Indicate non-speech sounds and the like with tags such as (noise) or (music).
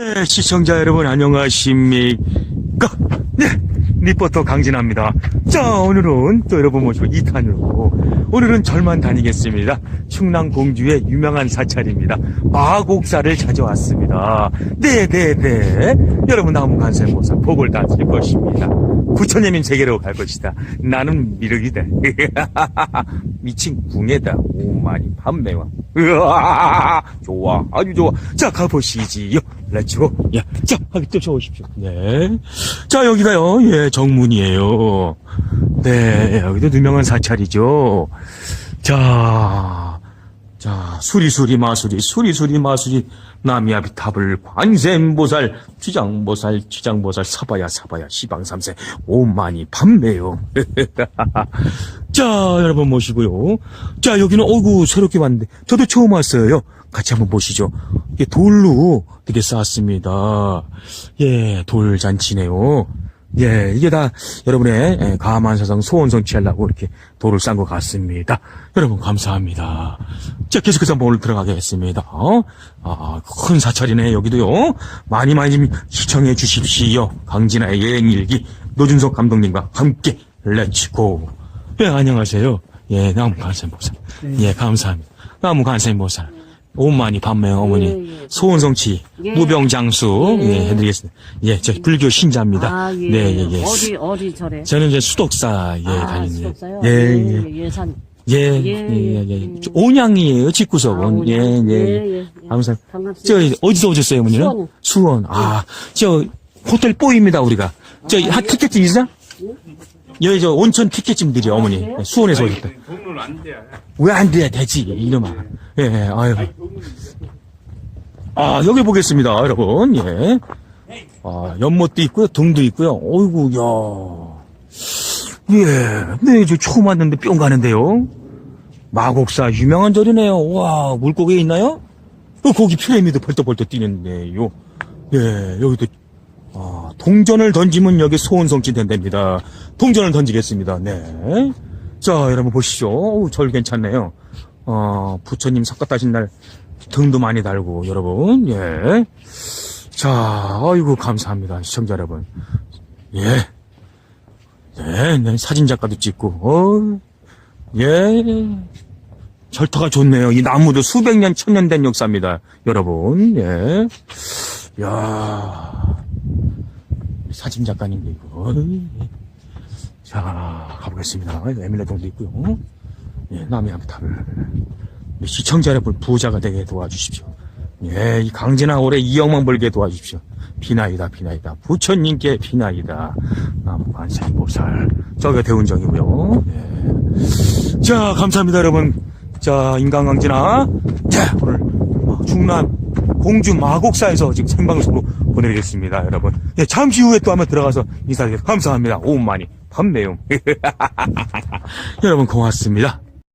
네, 시청자 여러분 안녕하십니까? 네, 리포터 강진아입니다. 자, 오늘은 또 여러분 모시고 2탄으로 오늘은 절만 다니겠습니다. 충남 공주의 유명한 사찰입니다. 마곡사를 찾아왔습니다. 네, 네, 네. 여러분 나무 간세모사 복을 다칠 것입니다. 부처님인 세계로 갈 것이다. 나는 미륵이다. (laughs) 미친 궁예다. 오만이 판매와. 으아, 좋아, 아주 좋아. 자, 가보시지요. 렛츠고. 야, 자, 하기 뛰쳐오십시오. 네. 자, 여기가요, 예, 정문이에요. 네, 여기도 유명한 사찰이죠. 자, 자, 수리수리 마수리, 수리수리 마수리, 남이아비탑을 관세음보살, 지장보살, 지장보살, 사바야, 사바야, 시방삼세, 오만이 판매요. (laughs) 자, 여러분 모시고요. 자, 여기는, 어구, 새롭게 왔는데, 저도 처음 왔어요. 같이 한번 보시죠. 이게 돌로 되게 쌓았습니다. 예, 돌잔치네요. 예, 이게 다 여러분의 예, 가만사성 소원 성취하려고 이렇게 돌을 싼것 같습니다. 여러분 감사합니다. 자, 계속해서 한번 오늘 들어가겠습니다. 어? 아, 큰 사찰이네, 여기도요. 많이 많이 좀 시청해 주십시오. 강진아의 여행일기 노준석 감독님과 함께 렛츠고. 예, 안녕하세요. 예, 나무 간센보살. 예, 감사합니다. 나무 간센보살. 오만이 밤매 어머니 예, 예. 소원성취 예. 무병장수 예. 예, 해드리겠습니다. 예, 저 불교 신자입니다. 아, 예. 네, 예, 예. 어디, 어디 절에? 저는 이제 수독사 예 아, 다니는 수doc사요? 예, 예. 예, 예산. 예, 예, 예, 예, 예. 음. 저 온양이에요, 집구석은. 아, 예, 온양. 예. 예, 예. 감사합니다. 반갑습니다. 저, 어디서 오셨어요, 어머니는? 수원이요. 수원. 아, 저, 호텔 뽀입니다, 우리가. 저, 한 티켓증 있어? 여기 저 온천 티켓증 드려, 어머니. 예, 수원에서 오셨다. 돈은 안 돼. 왜 안 돼? 되지, 이놈아. 예, 예, 아유. 아, 여기 보겠습니다, 여러분. 예. 아, 연못도 있고요, 등도 있고요. 어이구, 야. 예. 네, 저 처음 왔는데 뿅 가는데요. 마곡사 유명한 절이네요. 와, 물고기 있나요? 어, 거기 피라미드 벌떡벌떡 뛰는데요. 예, 여기도, 아, 동전을 던지면 여기 소원성취 된답니다. 동전을 던지겠습니다. 네. 자, 여러분 보시죠. 어우, 절 괜찮네요. 어, 부처님 삭갓하신 날 등도 많이 달고, 여러분. 예. 자, 아이고, 감사합니다. 시청자 여러분. 예. 네, 네, 사진 작가도 찍고, 어, 예. 절터가 좋네요. 이 나무도 수백 년, 천년 된 역사입니다. 여러분, 예. 야 사진 작가님도 예. 자, 가보겠습니다. 에밀레동도 있고요. 예, 남이암탑을. 시청자 여러분 부자가 되게 도와주십시오. 예, 이 강진아 올해 2억만 벌게 도와주십시오. 비나이다, 비나이다. 부처님께 비나이다. 나무 관세음보살. 저게 대운정이고요. 예. 자, 감사합니다, 여러분. 자, 인간강진아. 자, 오늘 어, 충남 공주 마곡사에서 지금 생방송으로 보내드리겠습니다, 여러분. 예, 잠시 후에 또 한번 들어가서 인사드리겠습니다. 감사합니다. 오만이 판매용. (laughs) 여러분 고맙습니다.